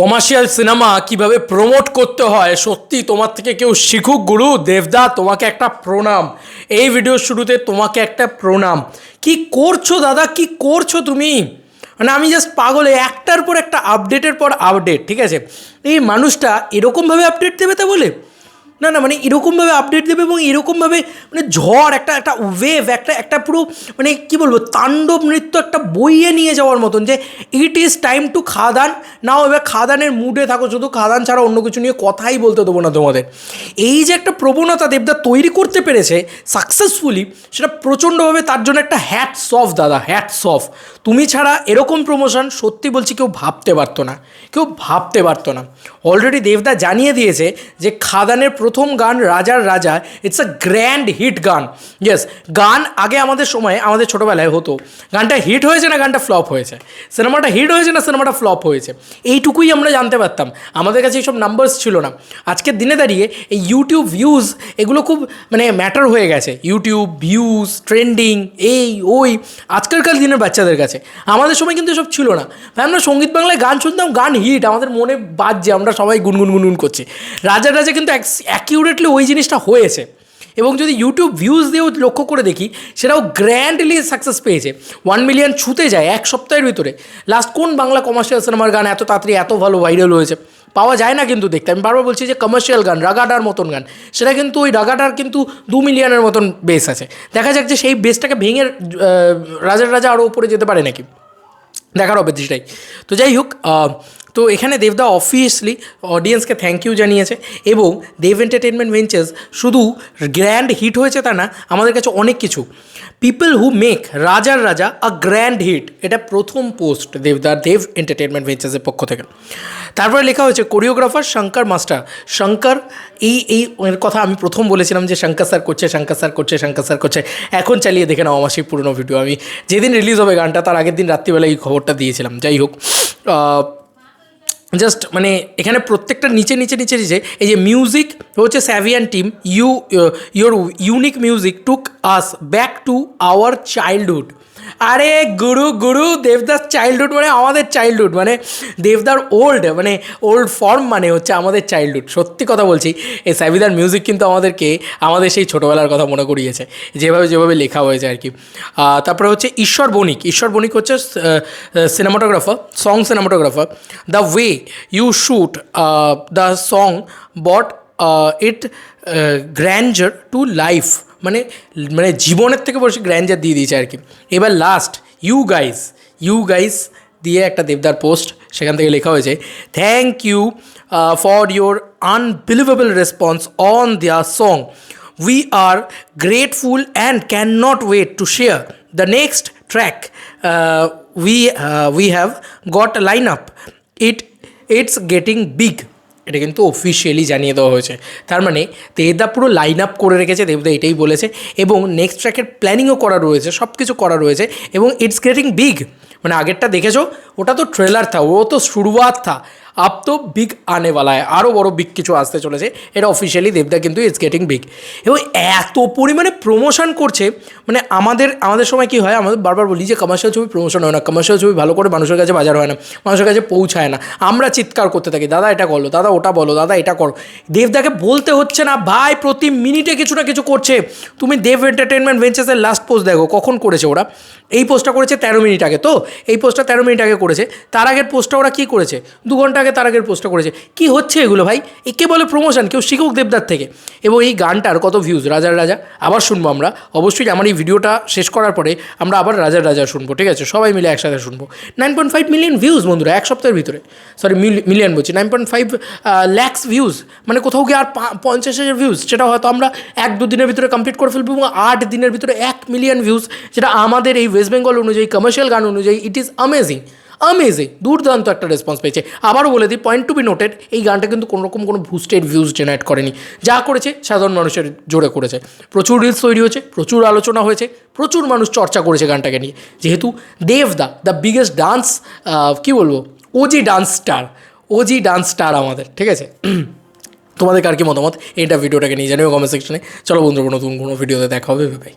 Commercial cinema কীভাবে promote করতে হয়, সত্যি তোমার থেকে কেউ শিখুক গুরু? দেবদা, তোমাকে একটা প্রণাম। এই ভিডিও শুরুতে তোমাকে একটা প্রণাম। কি করছ দাদা? কি করছ তুমি? মানে আমি জাস্ট পাগলে একটার পর একটা আপডেটের পর আপডেট ঠিক আছে? এই মানুষটা এরকমভাবে আপডেট দেবে তা বলে? না না মানে এরকমভাবে আপডেট দেবে এবং এরকমভাবে মানে ঝড়, একটা একটা ওয়েভ একটা একটা পুরো মানে কি বলব, তাণ্ডব নৃত্য একটা বইয়ে নিয়ে যাওয়ার মতন যে it is time to Khadaan. Now এবার খাদানের মুডে থাকো, শুধু খাদান ছাড়া অন্য কিছু নিয়ে কথাই বলতে দেবো না তোমাদের। এই যে একটা প্রবণতা দেবদা তৈরি করতে পেরেছে সাকসেসফুলি সেটা প্রচণ্ডভাবে তার জন্য একটা হ্যাটস অফ দাদা হ্যাটস অফ তুমি ছাড়া এরকম প্রমোশন সত্যি বলছি কেউ ভাবতে পারতো না, কেউ ভাবতে পারতো না। অলরেডি দেবদা জানিয়ে দিয়েছে যে খাদানের প্রথম গান রাজার রাজা ইটস আ গ্র্যান্ড হিট গান। ইয়েস গান আগে আমাদের সময়, আমাদের ছোটোবেলায় হতো। গানটা হিট হয়েছে না গানটা ফ্লপ হয়েছে? সিনেমাটা হিট হয়েছে না সিনেমাটা ফ্লপ হয়েছে? এইটুকুই আমরা জানতে পারতাম। আমাদের কাছে এইসব নাম্বারস ছিল না। আজকের দিনে দাঁড়িয়ে এই ইউটিউব ভিউজ এগুলো খুব মানে ম্যাটার হয়ে গেছে। ইউটিউব ভিউজ ট্রেন্ডিং এই, ওই, আজকালকার দিনের বাচ্চাদের কাছে। আমাদের সময় কিন্তু এসব ছিল না। ভাই আমরা সংগীত বাংলায় গান শুনতাম, গান হিট আমাদের মনে বাজছে, আমরা সবাই গুনগুন গুনগুন করছি। রাজা রাজা কিন্তু অ্যাকিউরেটলি ওই জিনিসটা হয়েছে। এবং যদি ইউটিউব ভিউজ দিয়েও লক্ষ্য করে দেখি, সেটাও গ্র্যান্ডলি সাকসেস পেয়েছে। ওয়ান মিলিয়ন ছুতে যায় এক সপ্তাহের ভিতরে। লাস্ট কোন বাংলা কমার্শিয়াল সিনেমার গান এত তাড়াতাড়ি এত ভালো ভাইরাল হয়েছে? পাওয়া যায় না কিন্তু দেখতে। আমি বারবার বলছি যে কমার্শিয়াল গান, রাগাডার মতন গান, সেটা কিন্তু ওই রাগাডার কিন্তু দু মিলিয়নের মতন বেস আছে। দেখা যাক যে সেই বেসটাকে ভেঙে রাজার রাজা আরও উপরে যেতে পারে নাকি। দেখার হবে দৃষ্টাই তো যাই হোক তো এখানে দেবদা অফিসিয়াসলি অডিয়েন্সকে থ্যাংক ইউ জানিয়েছে এবং দেব এন্টারটেনমেন্ট ভেঞ্চার্স শুধু গ্র্যান্ড হিট হয়েছে তা না, আমাদের কাছে অনেক কিছু। পিপল হু মেক রাজার রাজা আ গ্র্যান্ড হিট এটা প্রথম পোস্ট দেবদার দেব এন্টারটেনমেন্ট ভেঞ্চার্সের পক্ষ থেকে। তারপরে লেখা হয়েছে কোরিওগ্রাফার শঙ্কর মাস্টার শঙ্কর এই এই কথা আমি প্রথম বলেছিলাম যে শঙ্কর স্যার করছে শঙ্কর স্যার করছে শঙ্কর স্যার করছে। এখন চালিয়ে দেখে নাও আমার সেই পুরোনো ভিডিও আমি। যেদিন রিলিজ হবে গানটা, তার আগের দিন রাত্রিবেলা এই খবরটা দিয়েছিলাম, যাই হোক। জাস্ট মানে এখানে প্রত্যেকটা নিচে নিচে নিচে নিচে এই যে মিউজিক হচ্ছে স্যাভিয়ান team you your unique music took us back to our childhood আরে গুরু গুরু দেবদাস চাইল্ডহুড মানে আমাদের চাইল্ডহুড মানে দেবদার ওল্ড মানে ওল্ড ফর্ম মানে হচ্ছে আমাদের চাইল্ডহুড সত্যি কথা বলছি, এই স্যাভিদার মিউজিক কিন্তু আমাদেরকে, আমাদের সেই ছোটোবেলার কথা মনে করিয়েছে, যেভাবে যেভাবে লেখা হয়েছে আর কি। তারপরে হচ্ছে ঈশ্বর বণিক। ঈশ্বর বণিক হচ্ছে cinematographer song cinematographer the way you shoot the song brought it grander to life মানে মানে জীবনের থেকে বসে গ্র্যান্ডার দিয়ে দিয়েছে আর কি এবার last you guys you guys দিয়ে একটা দেবদার পোস্ট সেখান থেকে লেখা হয়েছে thank you for your unbelievable response on their song are grateful and cannot wait to share the next track. Uh, we uh, we have got a lineup. It it's getting big. এটা কিন্তু officially জানিয়ে দেওয়া হয়েছে। তার মানে দেবদা পুরো line up করে রেখেছে দেবদা এটাই বলেছে। এবং নেক্সট ট্র্যাকের প্ল্যানিংও করা রয়েছে সব কিছু করা রয়েছে। এবং ইটস গেটিং বিগ মানে আগেরটা দেখেছ? ওটা তো ট্রেলার থা, ও তো শুরুয়াত থা। আপ তো বিগ আনে বালায় আরও বড় বিগ কিছু আসতে চলেছে। এটা অফিসিয়ালি দেবদা কিন্তু ইটস গেটিং বিগ এবং এত পরিমাণে প্রমোশন করছে মানে আমাদের আমাদের সময় কি হয় আমাদের বারবার বলি যে কমার্শিয়াল ছবি প্রমোশন হয় না। কমার্শিয়াল ছবি ভালো করে মানুষের কাছে বাজার হয় না। মানুষের কাছে পৌঁছায় না। আমরা চিৎকার করতে থাকি, দাদা, এটা করল, দাদা, ওটা বলো, দাদা, এটা করো। দেবদাকে বলতে হচ্ছে না, ভাই, প্রতি মিনিটে কিছু না কিছু করছে। তুমি দেব এন্টারটেনমেন্ট ভেঞ্চার্সের লাস্ট পোস্ট দেখো, কখন করেছে ওরা? এই পোস্টটা করেছে তেরো মিনিট আগে। তো এই পোস্টটা তেরো মিনিট আগে করেছে। তার আগের পোস্টটা ওরা কী করেছে? দু ঘণ্টা আগে তার আগের পোস্টটা করেছে। কি হচ্ছে এগুলো ভাই? একে বলে প্রমোশন কেউ শিখুক দেবদার থেকে। এবং এই গানটার কত ভিউজ রাজার রাজা। আবার শুনব আমরা। অবশ্যই আমার এই ভিডিওটা শেষ করার পরে আমরা আবার রাজার রাজা শুনব, ঠিক আছে? সবাই মিলে একসাথে শুনব। Nine point five million views বন্ধুরা, এক সপ্তাহের ভিতরে। সরি মিলিয়ন বলছি। Nine point five lakhs views মানে কোথাও গিয়ে আর পঞ্চাশ হাজার ভিউজ সেটা হয়তো আমরা এক দু দিনের ভিতরে কমপ্লিট করে ফেলব এবং আট দিনের ভিতরে এক মিলিয়ন ভিউজ যেটা আমাদের এই ওয়েস্ট বেঙ্গল অনুযায়ী কমার্শিয়াল গান অনুযায়ী ইট ইজ অ্যামেজিং অ্যামেজিং দুর্দান্ত একটা রেসপন্স পেয়েছে। আবারও বলে দিই পয়েন্ট টু বি নোটেড এই গানটা কিন্তু কোনোরকম কোনো বুস্টেড ভিউজ জেনারেট করেনি। যা করেছে সাধারণ মানুষের জোরে করেছে। প্রচুর রিলস তৈরি হয়েছে, প্রচুর আলোচনা হয়েছে, প্রচুর মানুষ চর্চা করেছে গানটাকে নিয়ে। যেহেতু দেবদা দ্য বিগেস্ট ডান্স কী বলব? OG dance star OG dance star আমাদের, ঠিক আছে? তোমাদের কার কি মতামত? এইটা ভিডিওটাকে নিয়ে জানিও কমেন্ট সেকশনে চলো বন্ধুরা নতুন কোনো ভিডিওতে দেখা হবে ভাই